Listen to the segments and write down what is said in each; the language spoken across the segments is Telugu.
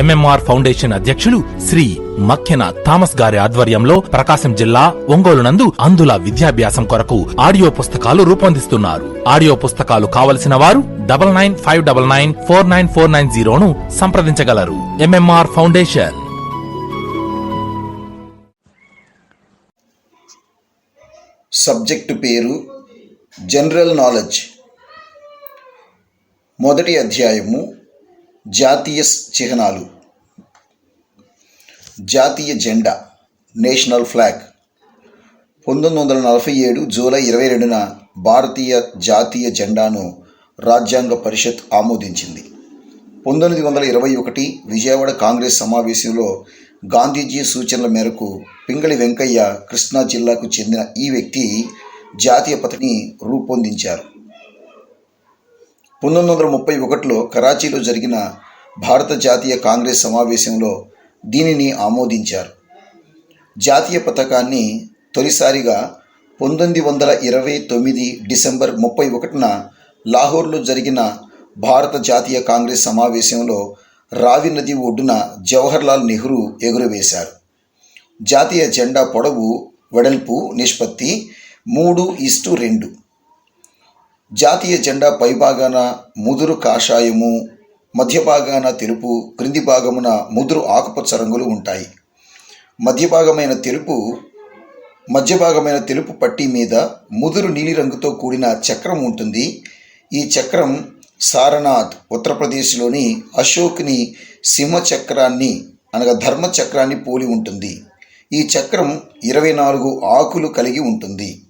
ఎంఎంఆర్ ఫౌండేషన్ అధ్యక్షులు శ్రీ మక్కెన థామస్ గారి ఆధ్వర్యంలో ప్రకాశం జిల్లా ఒంగోలు నందు అందుల విద్యాభ్యాసం కొరకు ఆడియో పుస్తకాలు రూపొందిస్తున్నారు. ఆడియో పుస్తకాలు కావలసిన వారు double nine five double nine four nine four nine జీరోను సంప్రదించగలరు. ఎంఎంఆర్ ఫౌండేషన్ సబ్జెక్టు పేరు జనరల్ నాలెడ్జ్ మొదటి అధ్యాయము జాతీయ చిహ్నాలు. జాతీయ జెండా నేషనల్ ఫ్లాగ్. పంతొమ్మిది వందల నలభై ఏడు జూలై ఇరవై రెండున భారతీయ జాతీయ జెండాను రాజ్యాంగ పరిషత్ ఆమోదించింది. పంతొమ్మిది వందల ఇరవై ఒకటి విజయవాడ కాంగ్రెస్ సమావేశంలో గాంధీజీ సూచనల మేరకు పింగళి వెంకయ్య కృష్ణా జిల్లాకు చెందిన ఈ వ్యక్తి జాతీయ పతని రూపొందించారు. పంతొమ్మిది వందల ముప్పై ఒకటిలో కరాచీలో జరిగిన భారత జాతీయ కాంగ్రెస్ సమావేశంలో దీనిని ఆమోదించారు. జాతీయ పథకాన్ని తొలిసారిగా పంతొమ్మిది వందల ఇరవై తొమ్మిది డిసెంబర్ ముప్పై ఒకటిన లాహోర్లో జరిగిన భారత జాతీయ కాంగ్రెస్ సమావేశంలో రావి నది ఒడ్డున జవహర్లాల్ నెహ్రూ ఎగురవేశారు. జాతీయ జెండా పొడవు వెడల్పు నిష్పత్తి మూడు ఇస్టు రెండు. జాతీయ జెండా పైభాగాన ముదురు కాషాయము మధ్య భాగాన తెలుపు క్రింది భాగమున ముదురు ఆకుపచ్చ రంగులు ఉంటాయి. మధ్య భాగమైన తెలుపు మధ్య భాగమైన తెలుపు పట్టీ మీద ముదురు నీలిరంగుతో కూడిన చక్రం ఉంటుంది. ఈ చక్రం సారనాథ్ ఉత్తరప్రదేశ్లోని అశోక్ని సింహ చక్రాన్ని అనగా ధర్మ చక్రాన్ని పోలి ఉంటుంది. ఈ చక్రం ఇరవై నాలుగు ఆకులు కలిగి ఉంటుంది.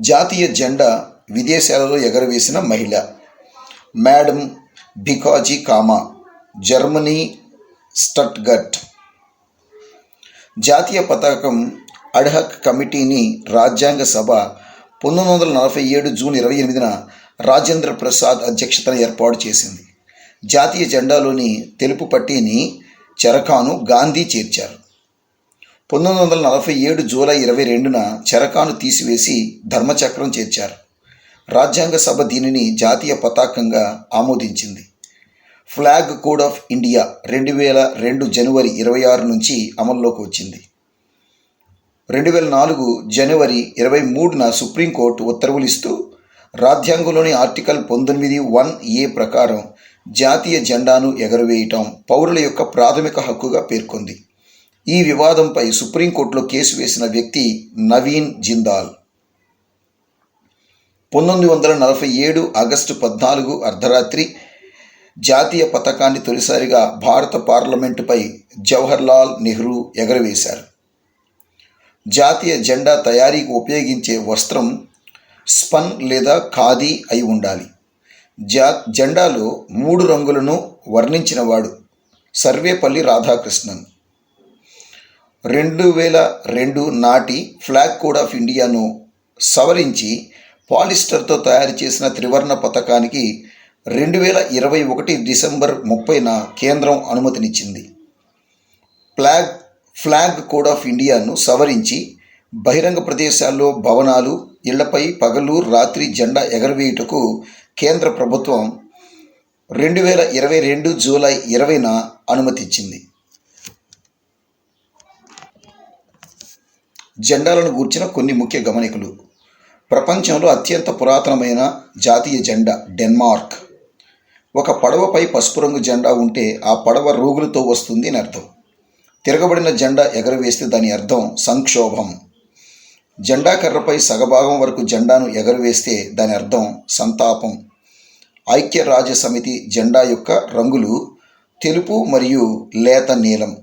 జాతీయ జెండా విదేశాలలో ఎగరవేసిన మహిళ. Madam Bhikaiji Cama Germany Stuttgart జాతీయ పతాకం అడ్హక్ కమిటీని రాజ్యాంగ సభ పంతొమ్మిది వందల నలభై ఏడు జూన్ ఇరవై ఎనిమిదిన రాజేంద్ర ప్రసాద్ అధ్యక్షతన ఏర్పాటు చేసింది. జాతీయ జెండాలోని తెలుపు పట్టీని చరఖాను గాంధీ చేర్చారు. పంతొమ్మిది వందల నలభై ఏడు జూలై ఇరవై రెండున చెరకాను తీసివేసి ధర్మచక్రం చేర్చారు. రాజ్యాంగ సభ దీనిని జాతీయ పతాకంగా ఆమోదించింది. ఫ్లాగ్ కోడ్ ఆఫ్ ఇండియా రెండు వేల రెండు జనవరి ఇరవై ఆరు నుంచి అమల్లోకి వచ్చింది. రెండు వేల నాలుగు జనవరి ఇరవై మూడున సుప్రీంకోర్టు ఉత్తర్వులు ఇస్తూ రాజ్యాంగంలోని ఆర్టికల్ పంతొమ్మిది వన్ ఏ ప్రకారం జాతీయ జెండాను ఎగరవేయటం పౌరుల యొక్క ప్రాథమిక హక్కుగా పేర్కొంది. ఈ వివాదంపై సుప్రీంకోర్టులో కేసు వేసిన వ్యక్తి నవీన్ జిందాల్. పంతొమ్మిది వందల నలభై ఏడు ఆగస్టు పద్నాలుగు అర్ధరాత్రి జాతీయ పతాకాన్ని తొలిసారిగా భారత పార్లమెంటుపై జవహర్లాల్ నెహ్రూ ఎగరవేశారు. జాతీయ జెండా తయారీకి ఉపయోగించే వస్త్రం స్పన్ లేదా ఖాదీ అయి ఉండాలి. జా జెండాలో మూడు రంగులను వర్ణించినవాడు సర్వేపల్లి రాధాకృష్ణన్. రెండు వేల రెండు నాటి ఫ్లాగ్ కోడ్ ఆఫ్ ఇండియాను సవరించి పాలిస్టర్తో తయారు చేసిన త్రివర్ణ పథకానికి రెండు వేల ఇరవై ఒకటి డిసెంబర్ ముప్పైన కేంద్రం అనుమతినిచ్చింది. ఫ్లాగ్ ఫ్లాగ్ కోడ్ ఆఫ్ ఇండియాను సవరించి బహిరంగ ప్రదేశాల్లో భవనాలు ఇళ్ళపై పగలు రాత్రి జెండా ఎగరవేయుటకు కేంద్ర ప్రభుత్వం రెండు వేల ఇరవై రెండు జూలై ఇరవైన అనుమతిచ్చింది. జెండాలను గూర్చిన కొన్ని ముఖ్య గమనికలు. ప్రపంచంలో అత్యంత పురాతనమైన జాతీయ జెండా డెన్మార్క్. ఒక పడవపై పసుపు రంగు జెండా ఉంటే ఆ పడవ రోగులతో వస్తుంది అని అర్థం. తిరగబడిన జెండా ఎగరవేస్తే దాని అర్థం సంక్షోభం. జెండా కర్రపై సగభాగం వరకు జెండాను ఎగరవేస్తే దాని అర్థం సంతాపం. ఐక్యరాజ్య సమితి జెండా యొక్క రంగులు తెలుపు మరియు లేత నీలం.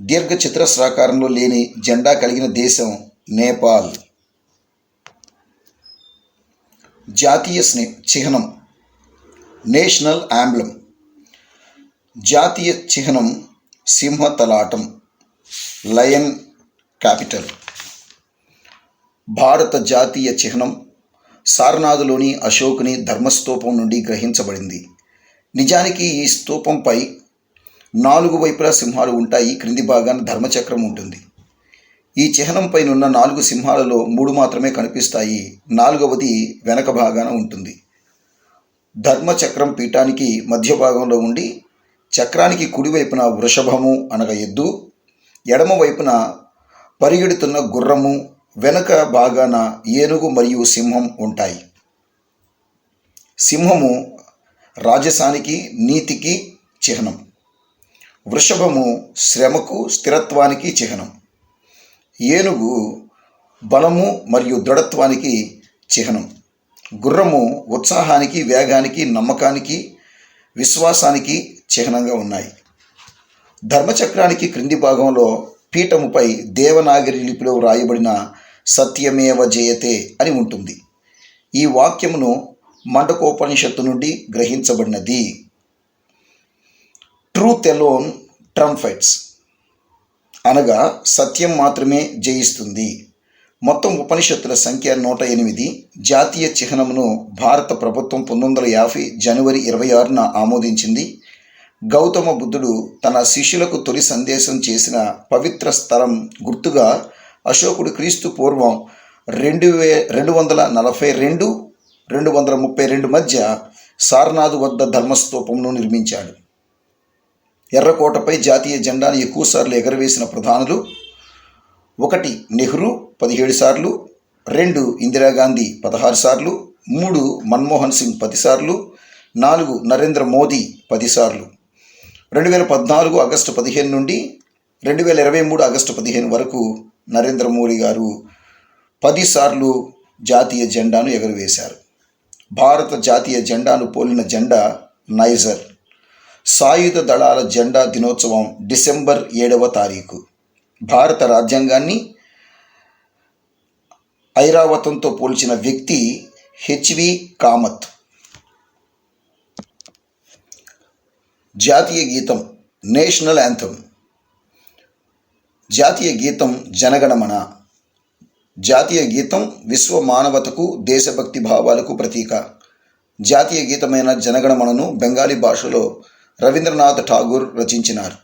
దీర్ఘ చతురస్రాకారంలో లేని జెండా కలిగిన దేశం నేపాల్. జాతీయ స్నే చిహ్నం. నేషనల్ ఆంబ్లం జాతీయ చిహ్నం సింహ తలాటం లయన్ క్యాపిటల్. భారత జాతీయ చిహ్నం సారనాథులోని అశోకుని ధర్మస్తూపం నుండి గ్రహించబడింది. నిజానికి ఈ స్తూపంపై నాలుగు వైపులా సింహాలు ఉంటాయి. క్రింది భాగాన ధర్మచక్రం ఉంటుంది. ఈ చిహ్నంపైనున్న నాలుగు సింహాలలో మూడు మాత్రమే కనిపిస్తాయి. నాలుగవది వెనక భాగాన ఉంటుంది. ధర్మచక్రం పీఠానికి మధ్య భాగంలో ఉండి చక్రానికి కుడివైపున వృషభము అనగా ఎద్దు ఎడమ వైపున పరిగెడుతున్న గుర్రము వెనక భాగాన ఏనుగు మరియు సింహం ఉంటాయి. సింహము రాజసానికి నీతికి చిహ్నం. వృషభము శ్రమకు స్థిరత్వానికి చిహ్నం. ఏనుగు బలము మరియు దృఢత్వానికి చిహ్నం. గుర్రము ఉత్సాహానికి వేగానికి నమ్మకానికి విశ్వాసానికి చిహ్నంగా ఉన్నాయి. ధర్మచక్రానికి క్రింది భాగంలో పీఠముపై దేవనాగరి లిపిలో వ్రాయబడిన సత్యమేవ జయతే అని ఉంటుంది. ఈ వాక్యమును మండకోపనిషత్తు నుండి గ్రహించబడినది. ట్రూత్ ఎలోన్ ట్రంఫైట్స్ అనగా సత్యం మాత్రమే జయిస్తుంది. మొత్తం ఉపనిషత్తుల సంఖ్య నూట ఎనిమిది. జాతీయ చిహ్నమును భారత ప్రభుత్వం పంతొమ్మిది వందల యాభై జనవరి ఇరవై ఆరున ఆమోదించింది. గౌతమ బుద్ధుడు తన శిష్యులకు తొలి సందేశం చేసిన పవిత్ర స్థలం గుర్తుగా అశోకుడు క్రీస్తు పూర్వం రెండు వే రెండు వందల నలభై రెండు రెండు వందల ముప్పై రెండు మధ్య సారనాథ్ వద్ద ధర్మస్తూపంను నిర్మించాడు. ఎర్రకోటపై జాతీయ జెండాను ఎక్కువసార్లు ఎగరవేసిన ప్రధానులు ఒకటి నెహ్రూ పదిహేడు సార్లు రెండు ఇందిరాగాంధీ పదహారు సార్లు మూడు మన్మోహన్ సింగ్ పదిసార్లు నాలుగు నరేంద్ర మోదీ పదిసార్లు రెండు వేల పద్నాలుగు ఆగస్టు పదిహేను నుండి రెండు వేల ఇరవై మూడు ఆగస్టు పదిహేను వరకు నరేంద్ర మోడీ గారు పదిసార్లు జాతీయ జెండాను ఎగురవేశారు. భారత జాతీయ జెండాను పోలిన జెండా నైజర్. సాయుధ దళాల జెండా దినోత్సవం డిసెంబర్ ఏడవ తారీఖు. భారత రాజ్యాంగాన్ని ఐరావతంతో పోల్చిన వ్యక్తి హెచ్వి కామత్. జాతీయ గీతం నేషనల్ యాంథమ్. జాతీయ గీతం జనగణమన. జాతీయ గీతం విశ్వ మానవతకు దేశభక్తి భావాలకు ప్రతీక. జాతీయ గీతమైన జనగణమనను బెంగాలీ భాషలో రవీంద్రనాథ్ ఠాగూర్ రచించినారు.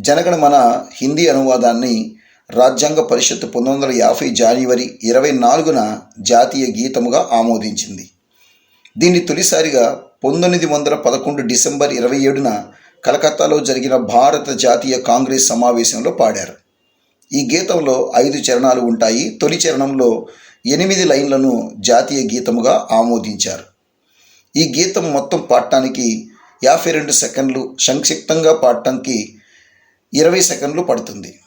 జనగణమన హిందీ అనువాదాన్ని రాజ్యాంగ పరిషత్ పంతొమ్మిది వందల యాభై జనవరి ఇరవై నాలుగున జాతీయ గీతముగా ఆమోదించింది. దీన్ని తొలిసారిగా పంతొమ్మిది వందల పదకొండు డిసెంబర్ ఇరవై ఏడున కలకత్తాలో జరిగిన భారత జాతీయ కాంగ్రెస్ సమావేశంలో పాడారు. ఈ గీతంలో ఐదు చరణాలు ఉంటాయి. తొలి చరణంలో ఎనిమిది లైన్లను జాతీయ గీతముగా ఆమోదించారు. ఈ గీతం మొత్తం పాడటానికి యాభై రెండు సెకండ్లు సంక్షిప్తంగా పాడటానికి ఇరవై సెకండ్లు పడుతుంది.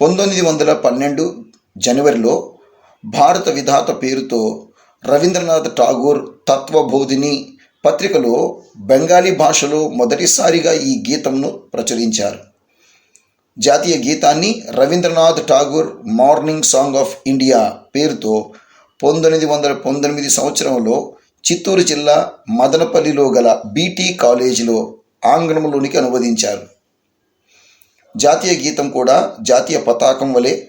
పంతొమ్మిది వందల పన్నెండు జనవరిలో భారత విధాత పేరుతో రవీంద్రనాథ్ ఠాగూర్ తత్వబోధిని పత్రికలో బెంగాలీ భాషలో మొదటిసారిగా ఈ గీతంను ప్రచురించారు. జాతీయ గీతాన్ని Rabindranath Tagore morning song of India పేరుతో పంతొమ్మిది వందల పంతొమ్మిది సంవత్సరంలో చిత్తూరు జిల్లా మదనపల్లిలో గల బీటీ కాలేజీలో ఆంగ్లంలోనికి అనువదించారు. జాతీయ గీతం కూడా జాతీయ పతాకం వలె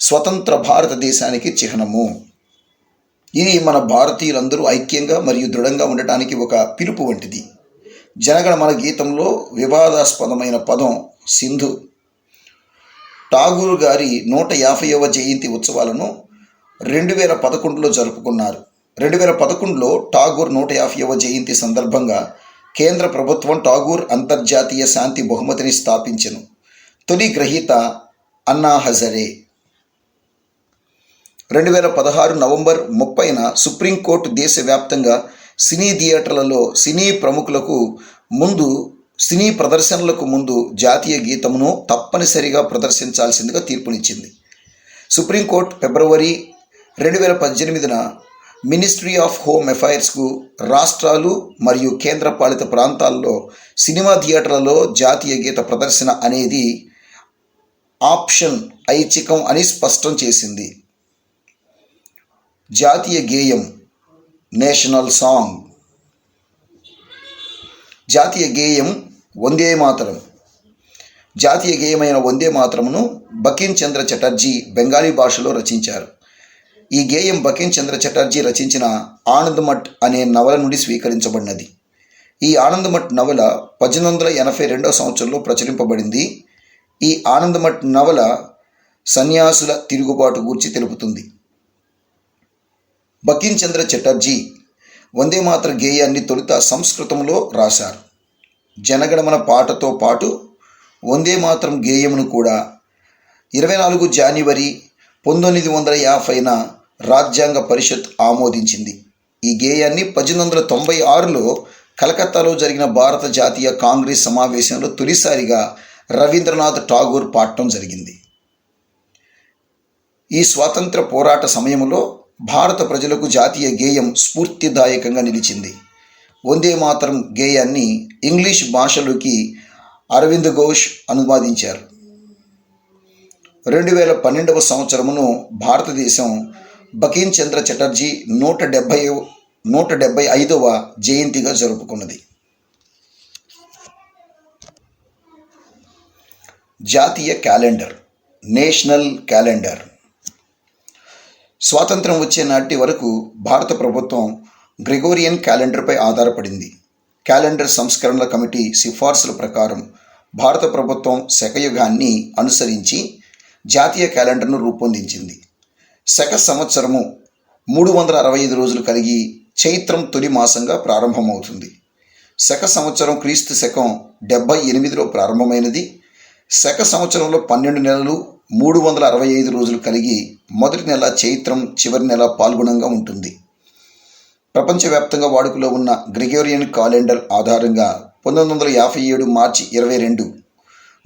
స్వతంత్ర భారతదేశానికి చిహ్నము. ఇది మన భారతీయులందరూ ఐక్యంగా మరియు దృఢంగా ఉండటానికి ఒక పిలుపు వంటిది. జనగణమన గీతంలో వివాదాస్పదమైన పదం సింధు. ఠాగూర్ గారి నూట యాభైవ జయంతి ఉత్సవాలను రెండు వేల పదకొండులో జరుపుకున్నారు. రెండు వేల పదకొండులో ఠాగూర్ నూట యాభైవ జయంతి సందర్భంగా కేంద్ర ప్రభుత్వం ఠాగూర్ అంతర్జాతీయ శాంతి బహుమతిని స్థాపించెను. తొలి గ్రహీత అన్నా హజరే. రెండు వేల పదహారు నవంబర్ ముప్పైన సుప్రీంకోర్టు దేశవ్యాప్తంగా సినీ థియేటర్లలో సినీ ప్రముఖులకు ముందు సినీ ప్రదర్శనలకు ముందు జాతీయ గీతమును తప్పనిసరిగా ప్రదర్శించాల్సిందిగా తీర్పునిచ్చింది. సుప్రీంకోర్టు ఫిబ్రవరి రెండు వేల పద్దెనిమిదిన మినిస్ట్రీ ఆఫ్ హోమ్ అఫైర్స్కు రాష్ట్రాలు మరియు కేంద్రపాలిత ప్రాంతాల్లో సినిమా థియేటర్లలో జాతీయ గీత ప్రదర్శన అనేది ఆప్షన్ ఐచ్ఛికం అని స్పష్టం చేసింది. జాతీయ గేయం నేషనల్ సాంగ్. జాతీయ గేయం వందే మాతరం. జాతీయ గేయమైన వందే మాతరమును బకిం చంద్ర చటర్జీ బెంగాలీ భాషలో రచించారు. ఈ గేయం బకిం చంద్ర చటర్జీ రచించిన ఆనందమఠ్ అనే నవల నుండి స్వీకరించబడినది. ఈ ఆనందమఠ్ నవల పద్దెనిమిది వందల ఎనభై రెండవ సంవత్సరంలో ప్రచురింపబడింది. ఈ ఆనందమఠ్ నవల సన్యాసుల తిరుగుబాటు గూర్చి తెలుపుతుంది. బకిం చంద్ర చటర్జీ వందే మాతర గేయాన్ని తొలుత సంస్కృతంలో రాశారు. జనగణమన పాటతో పాటు వందే మాత్రం గేయమును కూడా ఇరవై నాలుగు జాన్యువరి పంతొమ్మిది వందల యాభైన రాజ్యాంగ పరిషత్ ఆమోదించింది. ఈ గేయాన్ని పద్దెనిమిది వందల తొంభై ఆరులో కలకత్తాలో జరిగిన భారత జాతీయ కాంగ్రెస్ సమావేశంలో తొలిసారిగా రవీంద్రనాథ్ ఠాగూర్ పాడటం జరిగింది. ఈ స్వాతంత్ర పోరాట సమయంలో భారత ప్రజలకు జాతీయ గేయం స్ఫూర్తిదాయకంగా నిలిచింది. వందే మాతరం గేయాన్ని ఇంగ్లీష్ భాషలోకి అరవింద్ ఘోష్ అనువాదించారు. రెండు వేల పన్నెండవ సంవత్సరమును భారతదేశం బకీం చంద్ర చటర్జీ నూట డెబ్భై నూట డెబ్భై ఐదవ జయంతిగా జరుపుకున్నది. జాతీయ క్యాలెండర్ నేషనల్ క్యాలెండర్. స్వాతంత్రం వచ్చే నాటి వరకు భారత ప్రభుత్వం గ్రెగోరియన్ క్యాలెండర్పై ఆధారపడింది. క్యాలెండర్ సంస్కరణల కమిటీ సిఫార్సుల ప్రకారం భారత ప్రభుత్వం శకయుగాన్ని అనుసరించి జాతీయ క్యాలెండర్ను రూపొందించింది. శక సంవత్సరము మూడు వందల అరవై ఐదు రోజులు కలిగి చైత్రం తొలి మాసంగా ప్రారంభమవుతుంది. శక సంవత్సరం క్రీస్తు శకం డెబ్బై ఎనిమిదిలో ప్రారంభమైనది. శక సంవత్సరంలో పన్నెండు నెలలు మూడు వందల అరవై ఐదు రోజులు కలిగి మొదటి నెల చైత్రం చివరి నెల పాల్గొనంగా ఉంటుంది. ప్రపంచవ్యాప్తంగా వాడుకలో ఉన్న గ్రిగోరియన్ క్యాలెండర్ ఆధారంగా పంతొమ్మిది వందల యాభై ఏడు మార్చి ఇరవై రెండు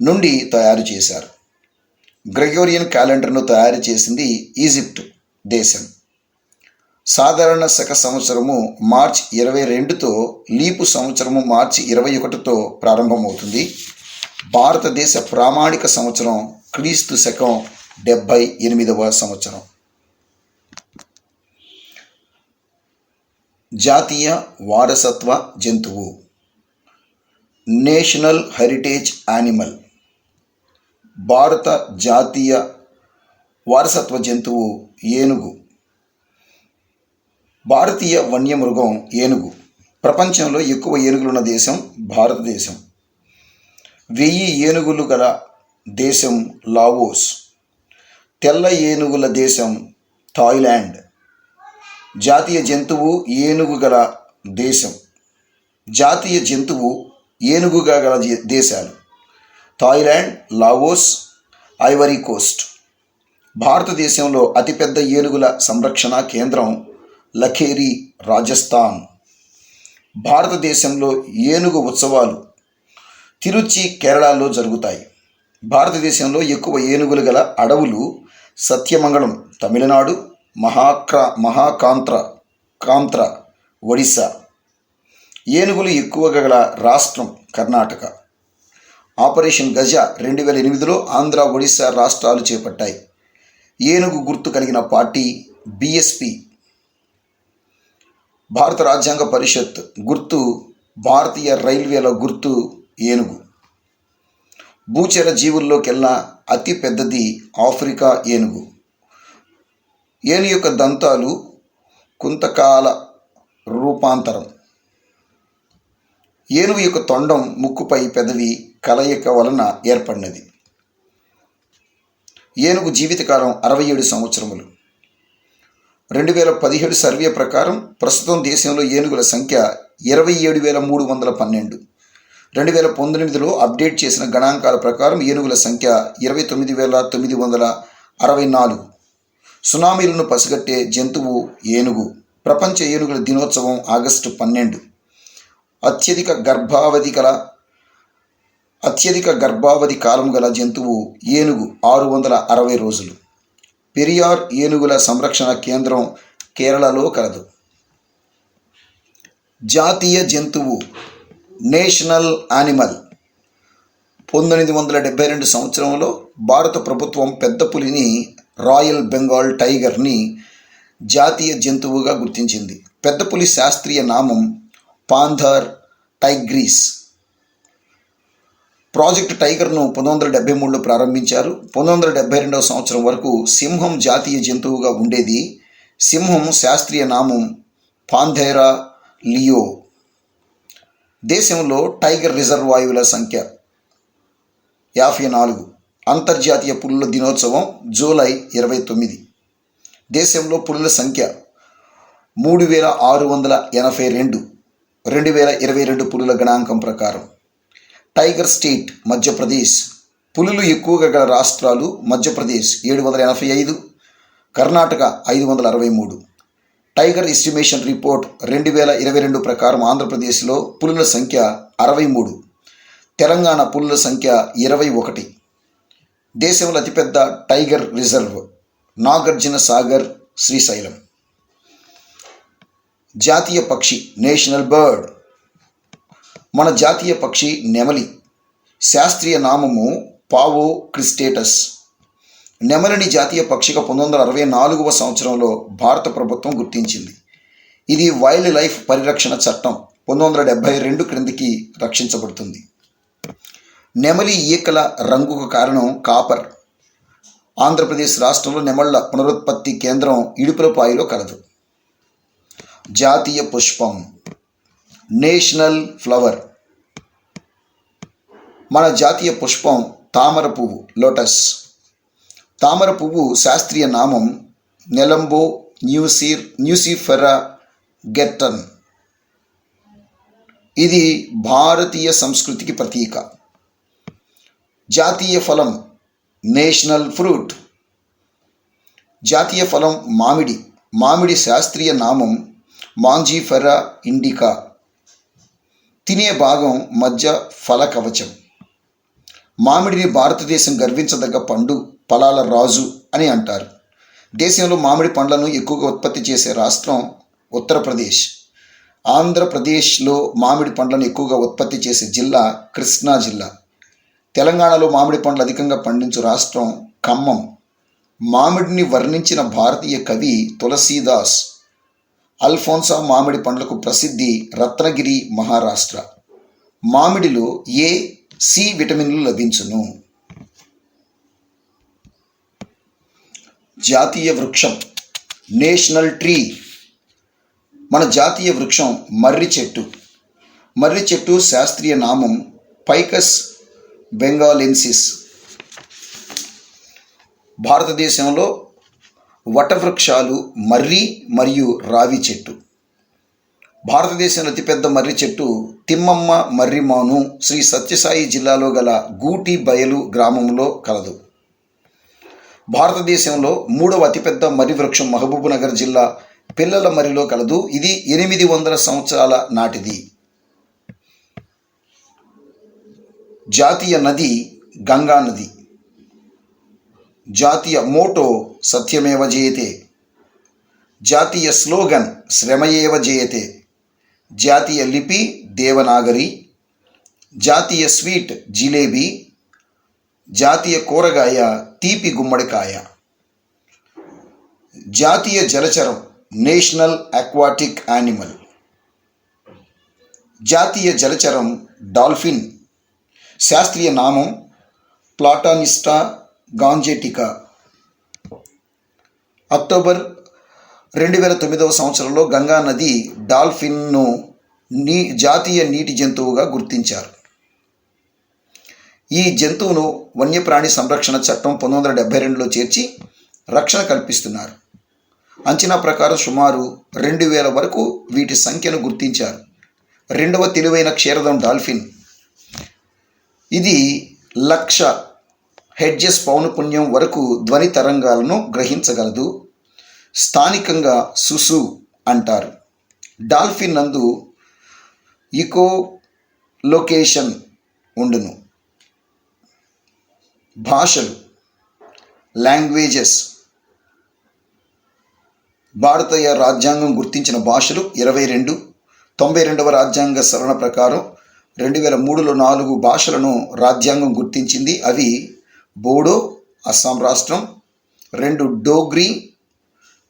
నుండి తయారు చేశారు. గ్రెగోరియన్ క్యాలెండర్ను తయారు చేసింది ఈజిప్ట్ దేశం. సాధారణ శక సంవత్సరము మార్చి ఇరవై రెండుతో లీపు సంవత్సరము మార్చి ఇరవై ఒకటితో ప్రారంభమవుతుంది. భారతదేశ ప్రామాణిక సంవత్సరం క్రీస్తు శకం డెబ్భై ఎనిమిదవ సంవత్సరం. జాతీయ వారసత్వ జంతువు. National heritage animal. భారత జాతీయ వారసత్వ జంతువు ఏనుగు. భారతీయ వన్యమృగం ఏనుగు. ప్రపంచంలో ఎక్కువ ఏనుగులున్న దేశం భారతదేశం. వెయ్యి ఏనుగులు గల దేశం లావోస్. తెల్ల ఏనుగుల దేశం థాయిలాండ్. జాతీయ జంతువు ఏనుగు గల దేశం. జాతీయ జంతువు ఏనుగుగా గల జే- దేశాలు. Thailand Laos Ivory Coast. భారతదేశంలో అతిపెద్ద ఏనుగుల సంరక్షణ కేంద్రం లఖేరీ రాజస్థాన్. భారతదేశంలో ఏనుగు ఉత్సవాలు తిరుచి కేరళలో జరుగుతాయి. భారతదేశంలో ఎక్కువ ఏనుగులు గల అడవులు సత్యమంగళం తమిళనాడు మహాక్ర మహాకాంత్ర కాంత్ర ఒడిశా ఏనుగులు ఎక్కువగా గల రాష్ట్రం కర్ణాటక. ఆపరేషన్ గజ రెండు వేల ఎనిమిదిలో ఆంధ్ర ఒడిశా రాష్ట్రాలు చేపట్టాయి. ఏనుగు గుర్తు కలిగిన పార్టీ బీఎస్పీ భారత రాజ్యాంగ పరిషత్ గుర్తు భారతీయ రైల్వేల గుర్తు ఏనుగు. భూచర జీవుల్లోకెల్లా అతి పెద్దది ఆఫ్రికా ఏనుగు. ఏను యొక్క దంతాలు కొంతకాల రూపాంతరం. ఏనుగు యొక్క తొండం ముక్కుపై పెదవి కలయిక వలన ఏర్పడినది. ఏనుగు జీవితకాలం అరవై ఏడు సంవత్సరములు. రెండు వేల పదిహేడు సర్వే ప్రకారం ప్రస్తుతం దేశంలో ఏనుగుల సంఖ్య ఇరవై ఏడు వేల మూడు వందల పన్నెండు. రెండు వేల పంతొమ్మిదిలో అప్డేట్ చేసిన గణాంకాల ప్రకారం ఏనుగుల సంఖ్య ఇరవై తొమ్మిది వేల తొమ్మిది వందల అరవై నాలుగు. సునామీలను పసిగట్టే జంతువు ఏనుగు. ప్రపంచ ఏనుగుల దినోత్సవం ఆగస్టు పన్నెండు. అత్యధిక గర్భావధి గల అత్యధిక గర్భావధి కాలం గల జంతువు ఏనుగు ఆరు వందల అరవై రోజులు. పెరియార్ ఏనుగుల సంరక్షణ కేంద్రం కేరళలో కలదు. జాతీయ జంతువు నేషనల్ యానిమల్. పంతొమ్మిది వందల డెబ్బై రెండు సంవత్సరంలో భారత ప్రభుత్వం పెద్ద పులిని రాయల్ బెంగాల్ టైగర్ని జాతీయ జంతువుగా గుర్తించింది. పెద్ద పులి శాస్త్రీయ నామం పాంథర్ టైగ్రీస్. ప్రాజెక్ట్ టైగర్ను పంతొమ్మిది వందల డెబ్బై మూడులో ప్రారంభించారు. పంతొమ్మిది వందల డెబ్బై రెండవ సంవత్సరం వరకు సింహం జాతీయ జంతువుగా ఉండేది. సింహం శాస్త్రీయ నామం పాంధేరా లియో. దేశంలో టైగర్ రిజర్వాయువుల సంఖ్య యాభై నాలుగు. అంతర్జాతీయ పులుల దినోత్సవం జూలై ఇరవై తొమ్మిది. దేశంలో పులుల సంఖ్య మూడు వేల ఆరు వందల ఎనభై రెండు. రెండు వేల ఇరవై రెండు పులుల గణాంకం ప్రకారం టైగర్ స్టేట్ మధ్యప్రదేశ్ పులులు ఎక్కువగా గల రాష్ట్రాలు మధ్యప్రదేశ్ ఏడు వందల ఎనభై ఐదు కర్ణాటక ఐదు వందల అరవై మూడు. టైగర్ ఎస్టిమేషన్ రిపోర్ట్ రెండు వేల ఇరవై రెండు ప్రకారం ఆంధ్రప్రదేశ్లో పులుల సంఖ్య అరవై మూడు తెలంగాణ పులుల సంఖ్య ఇరవై ఒకటి. దేశంలో అతిపెద్ద టైగర్ రిజర్వ్ నాగార్జున సాగర్ శ్రీశైలం. జాతీయ పక్షి నేషనల్ బర్డ్. మన జాతీయ పక్షి నెమలి. శాస్త్రీయ నామము పావో క్రిస్టేటస్. నెమలిని జాతీయ పక్షిగా పంతొమ్మిది వందల అరవై నాలుగవ సంవత్సరంలో భారత ప్రభుత్వం గుర్తించింది. ఇది వైల్డ్ లైఫ్ పరిరక్షణ చట్టం పంతొమ్మిది వందల డెబ్బై రెండు క్రిందికి రక్షించబడుతుంది. నెమలి ఈకల రంగుకు కారణం కాపర్. ఆంధ్రప్రదేశ్ రాష్ట్రంలో నెమళ్ళ పునరుత్పత్తి కేంద్రం ఇడుపులపాయిలో కలదు. జాతీయ పుష్పం. National flower. మన జాతీయ పుష్పం తామర పువ్వు లోటస్. తామర పువ్వు శాస్త్రీయ నామం నెలంబో న్యూసిర్ న్యూసిఫెరా గెట్టన్. ఇది భారతీయ సంస్కృతికి ప్రతీక. జాతీయ ఫలం నేషనల్ ఫ్రూట్. జాతీయ ఫలం మామిడి. మామిడి శాస్త్రీయ నామం మాంజీఫెరా ఇండికా. తినే భాగం మధ్య ఫల కవచం. మామిడిని భారతదేశం గర్వించదగ్గ పండు ఫలాల రాజు అని అంటారు. దేశంలో మామిడి పండ్లను ఎక్కువగా ఉత్పత్తి చేసే రాష్ట్రం ఉత్తరప్రదేశ్. ఆంధ్రప్రదేశ్లో మామిడి పండ్లను ఎక్కువగా ఉత్పత్తి చేసే జిల్లా కృష్ణా జిల్లా. తెలంగాణలో మామిడి పండ్లు అధికంగా పండించు రాష్ట్రం ఖమ్మం. మామిడిని వర్ణించిన భారతీయ కవి తులసీదాస్. అల్ఫోన్సా మామిడి పండ్లకు ప్రసిద్ధి రత్నగిరి మహారాష్ట్ర. మామిడిలో ఏ సి విటమిన్లు లభించును? జాతీయ వృక్షం నేషనల్ ట్రీ. మన జాతీయ వృక్షం మర్రి చెట్టు. మర్రి చెట్టు శాస్త్రీయ నామం పైకస్ బెంగాలెన్సిస్. భారతదేశంలో వటవృక్షాలు మర్రి మరియు రావి చెట్టు. భారతదేశంలో అతిపెద్ద మర్రి చెట్టు తిమ్మమ్మ మర్రిమాను శ్రీ సత్యసాయి జిల్లాలో గల గూటి బయలు గ్రామంలో కలదు. భారతదేశంలో మూడవ అతిపెద్ద మర్రి వృక్షం మహబూబ్నగర్ జిల్లా పిల్లల మర్రిలో కలదు. ఇది ఎనిమిది వందల సంవత్సరాల నాటిది. జాతీయ నది గంగా నది. జాతీయ మోటో సత్యమేవ జయతే. జాతీయ స్లోగన్ శ్రమయేవ జయతే. జాతీయ లిపి దేవనాగరి. జాతీయ స్వీట్ జిలేబీ. జాతీయ కూరగాయ తీపి గుమ్మడికాయ. జాతీయ జలచరం నేషనల్ అక్వాటిక్ యానిమల్. జాతీయ జలచరం డాల్ఫిన్. శాస్త్రీయ నామం ప్లాటానిస్టా గాంజెటికా. అక్టోబర్ రెండు వేల తొమ్మిదవ సంవత్సరంలో గంగా నది డాల్ఫిన్ను నీ జాతీయ నీటి జంతువుగా గుర్తించారు. ఈ జంతువును వన్యప్రాణి సంరక్షణ చట్టం పంతొమ్మిది వందల డెబ్బై రెండులో చేర్చి రక్షణ కల్పిస్తున్నారు. అంచనా ప్రకారం సుమారు రెండు వేల వరకు వీటి సంఖ్యను గుర్తించారు. రెండవ తెలివైన క్షీరదం డాల్ఫిన్. ఇది లక్ష హెడ్జెస్ పౌనపుణ్యం వరకు ధ్వని తరంగాలను గ్రహించగలదు. స్థానికంగా సుసు అంటారు. డాల్ఫిన్ నందు ఇకో లొకేషన్ ఉండును. భాషలు లాంగ్వేజెస్. భారతీయ రాజ్యాంగం గుర్తించిన భాషలు ఇరవై రెండు తొంభై రెండవ రాజ్యాంగ సవరణ ప్రకారం రెండు వేల మూడులో నాలుగు భాషలను రాజ్యాంగం గుర్తించింది. అవి బోడో అస్సాం రాష్ట్రం రెండు డోగ్రీ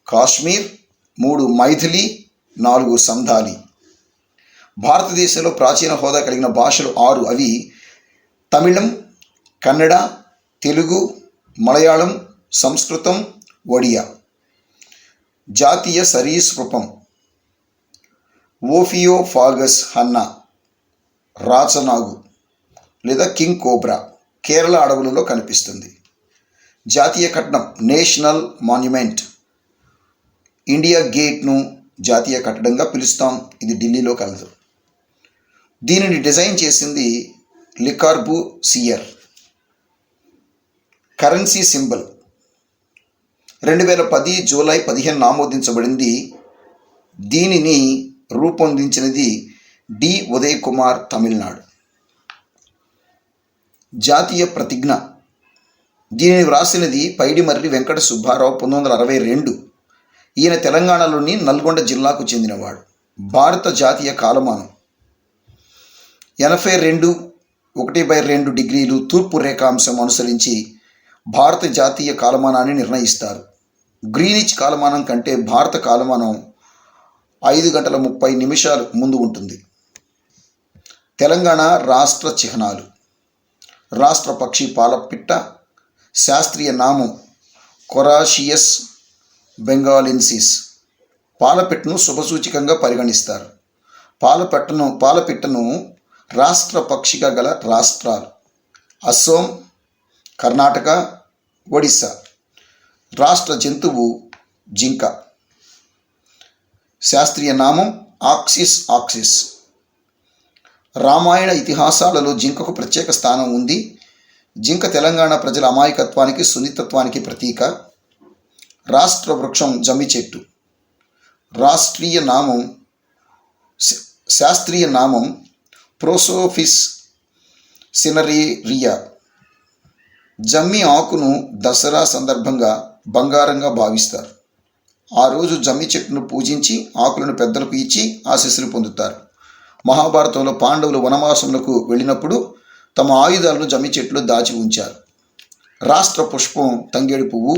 కాశ్మీర్ మూడు మైథిలి నాలుగు సంధాలి. భారతదేశంలో ప్రాచీన హోదా కలిగిన భాషలు ఆరు. అవి తమిళం కన్నడ తెలుగు మలయాళం సంస్కృతం ఒడియా జాతీయ సరీసృపం. ఓఫియోఫాగస్ హన్నా రాచనాగు లేదా కింగ్ కోబ్రా. కేరళ అడవులలో కనిపిస్తుంది. జాతీయ కట్టడం నేషనల్ మాన్యుమెంట్. ఇండియా గేట్ను జాతీయ కట్టడంగా పిలుస్తాం. ఇది ఢిల్లీలో కలదు. దీనిని డిజైన్ చేసింది లికార్బు సియర్. Currency symbol. రెండు వేల పది జూలై పదిహేను ఆమోదించబడింది. దీనిని రూపొందించినది డి ఉదయ్ కుమార్ తమిళనాడు. జాతీయ ప్రతిజ్ఞ. దీనిని వ్రాసినది పైడిమర్రి వెంకట సుబ్బారావు పంతొమ్మిది వందల అరవై రెండు. ఈయన తెలంగాణలోని నల్గొండ జిల్లాకు చెందినవాడు. భారత జాతీయ కాలమానం. ఎనభై రెండు ఒకటి బై రెండు డిగ్రీలు తూర్పు రేఖాంశం అనుసరించి భారత జాతీయ కాలమానాన్ని నిర్ణయిస్తారు. గ్రీనిచ్ కాలమానం కంటే భారత కాలమానం ఐదు గంటల ముప్పై నిమిషాలు ముందు ఉంటుంది. తెలంగాణ రాష్ట్ర చిహ్నాలు. రాష్ట్ర పక్షి పాలపిట్ట శాస్త్రీయ నామం కొరాషియస్ బెంగాలిన్సిస్. పాలపిట్టను శుభసూచికంగా పరిగణిస్తారు. పాలపెట్టను పాలపిట్టను రాష్ట్ర పక్షిగా గల రాష్ట్రాలు. అస్సోం కర్ణాటక ఒడిశా. రాష్ట్ర జంతువు జింక. శాస్త్రీయ నామం ఆక్సిస్ ఆక్సిస్. రామాయణ ఇతిహాసాలలో జింకకు ప్రత్యేక స్థానం ఉంది. జింక తెలంగాణ ప్రజల అమాయకత్వానికి సున్నితత్వానికి ప్రతీక. రాష్ట్ర వృక్షం జమ్మి చెట్టు. రాష్ట్రీయ నామం శ- శాస్త్రీయ నామం ప్రోసోఫిస్ సినరేరియా. జమ్మి ఆకును దసరా సందర్భంగా బంగారంగా భావిస్తారు. ఆ రోజు జమ్మి చెట్టును పూజించి ఆకులను పెద్దలకు ఇచ్చి ఆశీస్సులు పొందుతారు. మహాభారతంలో పాండవులు వనవాసములకు వెళ్ళినప్పుడు తమ ఆయుధాలను జమ్మి చెట్లు దాచి ఉంచారు. రాష్ట్ర పుష్పం తంగేడు పువ్వు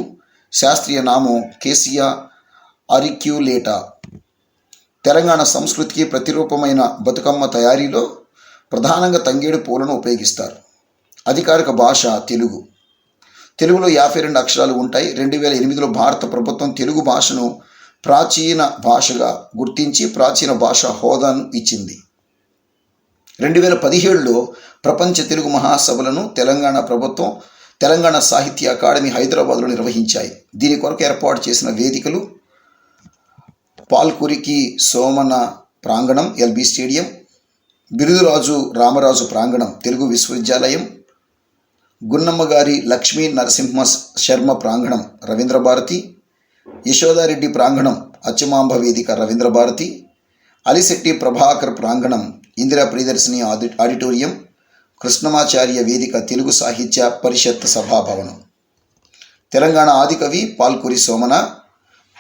శాస్త్రీయ నామం కేసియా అరిక్యులేటా. తెలంగాణ సంస్కృతికి ప్రతిరూపమైన బతుకమ్మ తయారీలో ప్రధానంగా తంగేడు పూలను ఉపయోగిస్తారు. అధికారిక భాష తెలుగు. తెలుగులో యాభై రెండు అక్షరాలు ఉంటాయి. రెండు వేల ఎనిమిదిలో భారత ప్రభుత్వం తెలుగు భాషను ప్రాచీన భాషగా గుర్తించి ప్రాచీన భాష హోదాను ఇచ్చింది. రెండు వేల పదిహేడులో ప్రపంచ తెలుగు మహాసభలను తెలంగాణ ప్రభుత్వం తెలంగాణ సాహిత్య అకాడమీ హైదరాబాద్లో నిర్వహించాయి. దీని కొరకు ఏర్పాటు చేసిన వేదికలు పాల్కురికి సోమన ప్రాంగణం ఎల్బీ స్టేడియం బిరుదురాజు రామరాజు ప్రాంగణం తెలుగు విశ్వవిద్యాలయం గున్నమ్మ గారి లక్ష్మీ నరసింహ శర్మ ప్రాంగణం రవీంద్రభారతి యశోదారెడ్డి ప్రాంగణం అచ్చమాంబ వేదిక రవీంద్రభారతి అలిశెట్టి ప్రభాకర్ ప్రాంగణం ఇందిరా ప్రియదర్శిని ఆడి ఆడిటోరియం కృష్ణమాచార్య వేదిక తెలుగు సాహిత్య పరిషత్ సభాభవనం. తెలంగాణ ఆదికవి పాల్కురి సోమన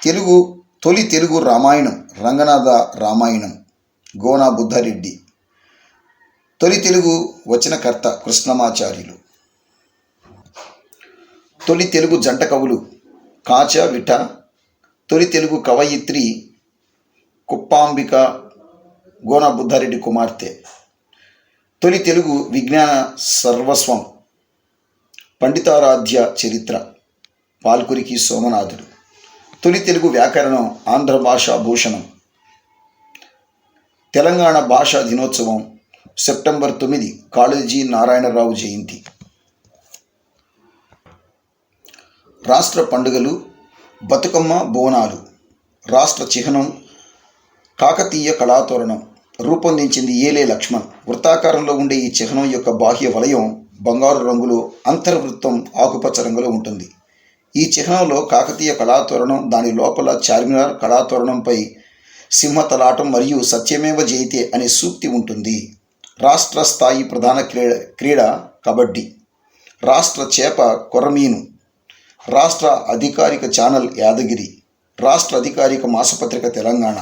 తెలుగు తొలి తెలుగు రామాయణం రంగనాథ రామాయణం గోనా బుద్ధారెడ్డి తొలి తెలుగు వచనకర్త కృష్ణమాచార్యులు. తొలి తెలుగు జంట కవులు కాచ విఠ తొలి తెలుగు కవయిత్రి కుప్పాంబిక గోన బుద్ధారెడ్డి కుమార్తె. తొలి తెలుగు విజ్ఞాన సర్వస్వం. పండితారాధ్య చరిత్ర. పాల్కురికి సోమనాథుడు. తొలి తెలుగు వ్యాకరణం ఆంధ్ర భాషా భూషణం. తెలంగాణ భాషా దినోత్సవం సెప్టెంబర్ తొమ్మిది కాళోజీ నారాయణరావు జయంతి. రాష్ట్ర పండుగలు బతుకమ్మ బోనాలు. రాష్ట్ర చిహ్నం కాకతీయ కళాతోరణం రూపొందించింది ఏలే లక్ష్మణ్. వృత్తాకారంలో ఉండే ఈ చిహ్నం యొక్క బాహ్య వలయం బంగారు రంగులో అంతర్వృత్తం ఆకుపచ్చ రంగులో ఉంటుంది. ఈ చిహ్నంలో కాకతీయ కళాతోరణం దాని లోపల చార్మినార్ కళాతోరణంపై సింహతలాటం మరియు సత్యమేవ జయితే అనే సూక్తి ఉంటుంది. రాష్ట్ర స్థాయి ప్రధాన క్రీడ క్రీడ కబడ్డీ. రాష్ట్ర చేప కొరమీను. రాష్ట్ర అధికారిక ఛానల్ యాదగిరి. రాష్ట్ర అధికారిక మాసపత్రిక తెలంగాణ.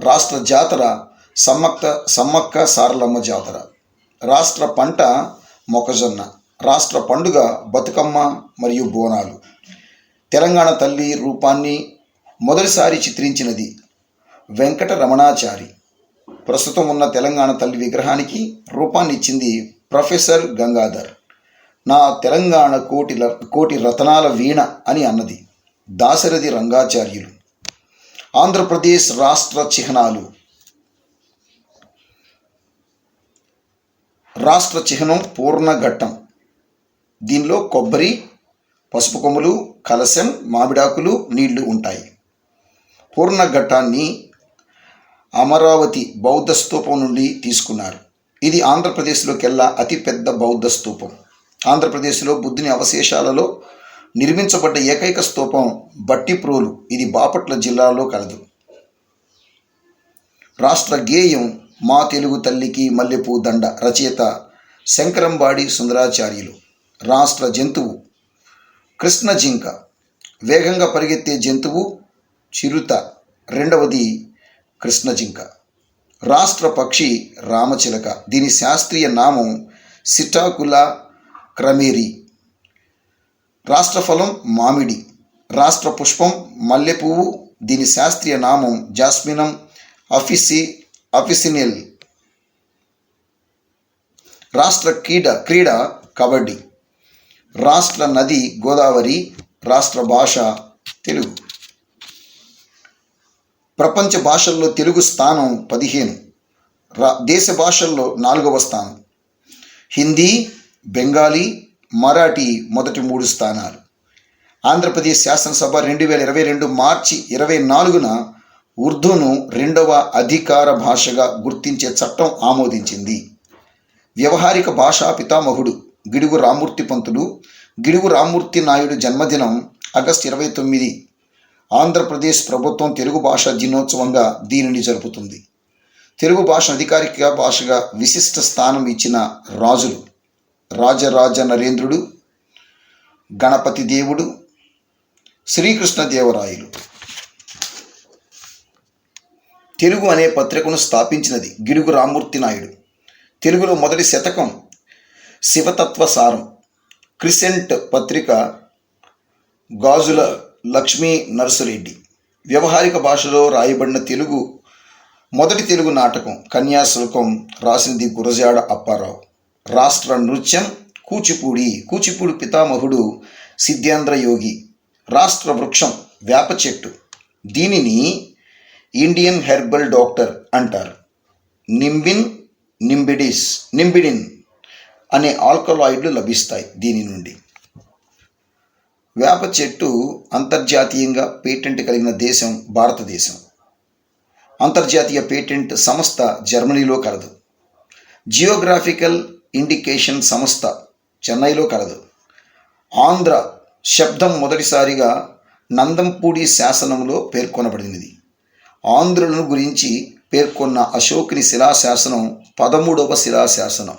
రాష్ట్ర జాతర సమ్మక్క సమ్మక్క సారలమ్మ జాతర. రాష్ట్ర పంట మొక్కజొన్న. రాష్ట్ర పండుగ బతుకమ్మ మరియు బోనాలు. తెలంగాణ తల్లి రూపాన్ని మొదటిసారి చిత్రించినది వెంకట రమణాచారి ప్రస్తుతం ఉన్న తెలంగాణ తల్లి విగ్రహానికి రూపాన్ని ఇచ్చింది ప్రొఫెసర్ గంగాధర్. నా తెలంగాణ కోటి కోటి రతనాల వీణ అని అన్నది. దాశరథి రంగాచార్యులు. ఆంధ్రప్రదేశ్ రాష్ట్ర చిహ్నాలు. రాష్ట్ర చిహ్నం పూర్ణఘట్టం. దీనిలో కొబ్బరి పసుపు కొమ్ములు కలశం మామిడాకులు నీళ్ళు ఉంటాయి. పూర్ణఘట్టాన్ని అమరావతి బౌద్ధ స్తూపం నుండి తీసుకున్నారు. ఇది ఆంధ్రప్రదేశ్లోకెల్లా అతిపెద్ద బౌద్ధ స్తూపం ఆంధ్రప్రదేశ్లో బుద్ధుని అవశేషాలలో నిర్మించబడ్డ ఏకైక స్తూపం బట్టిప్రోలు. ఇది బాపట్ల జిల్లాలో కలదు. రాష్ట్ర గేయం మా తెలుగు తల్లికి మల్లెపూ దండ రచయిత శంకరంబాడి సుందరాచార్యులు. రాష్ట్ర జంతువు కృష్ణ జింక. వేగంగా పరిగెత్తే జంతువు చిరుత. రెండవది కృష్ణ జింక. రాష్ట్ర పక్షి రామచిలక. దీని శాస్త్రీయ నామం సిటాకుల క్రమేరి. రాష్ట్ర ఫలం మామిడి రాష్ట్ర పుష్పం మల్లెపువ్వు దీని శాస్త్రీయ నామం జాస్మినం అఫిసి అఫిసినిల్. రాష్ట్ర క్రీడ క్రీడ కబడ్డీ. రాష్ట్ర నది గోదావరి రాష్ట్ర భాష తెలుగు. ప్రపంచ భాషల్లో తెలుగు స్థానం పదిహేను. రా దేశ భాషల్లో నాలుగవ స్థానం. హిందీ బెంగాలీ మరాఠీ మొదటి మూడు స్థానాలు. ఆంధ్రప్రదేశ్ శాసనసభ రెండు వేల ఇరవై రెండు మార్చి ఇరవై నాలుగున ఉర్దూను రెండవ అధికార భాషగా గుర్తించే చట్టం ఆమోదించింది. వ్యవహారిక భాషా పితామహుడు గిడుగు రామూర్తి పంతులు గిడుగు రామూర్తి నాయుడు జన్మదినం ఆగస్టు ఇరవై తొమ్మిది. ఆంధ్రప్రదేశ్ ప్రభుత్వం తెలుగు భాష దినోత్సవంగా దీనిని జరుపుతుంది. తెలుగు భాష అధికారిక భాషగా విశిష్ట స్థానం ఇచ్చిన రాజులు. రాజరాజ నరేంద్రుడు గణపతి దేవుడు శ్రీకృష్ణదేవరాయలు తెలుగు అనే పత్రికను స్థాపించినది గిడుగు రామూర్తి నాయుడు. తెలుగులో మొదటి శతకం శివతత్వ సారం. క్రిసెంట్ పత్రిక గాజుల లక్ష్మీ నర్సురెడ్డి. వ్యవహారిక భాషలో రాయబడిన తెలుగు మొదటి తెలుగు నాటకం కన్యాశుల్కం రాసినది గురజాడ అప్పారావు. రాష్ట్ర నృత్యం కూచిపూడి. కూచిపూడి పితామహుడు సిద్ధేంద్ర యోగి. రాష్ట్ర వృక్షం వేప చెట్టు. దీనిని ఇండియన్ హెర్బల్ డాక్టర్ అంటారు. నింబిన్ నింబిడిస్ నింబిడిన్ అనే ఆల్కలాయిడ్లు లభిస్తాయి దీని నుండి. వేప చెట్టు అంతర్జాతీయంగా పేటెంట్ కలిగిన దేశం భారతదేశం. అంతర్జాతీయ పేటెంట్ సంస్థ జర్మనీలో కలదు. జియోగ్రాఫికల్ ఇండికేషన్ సంస్థ చెన్నైలో కలదు. ఆంధ్ర శబ్దం మొదటిసారిగా నందంపూడి శాసనంలో పేర్కొనబడినది. ఆంధ్రులను గురించి పేర్కొన్న అశోకుని శిలాశాసనం పదమూడవ శిలాశాసనం.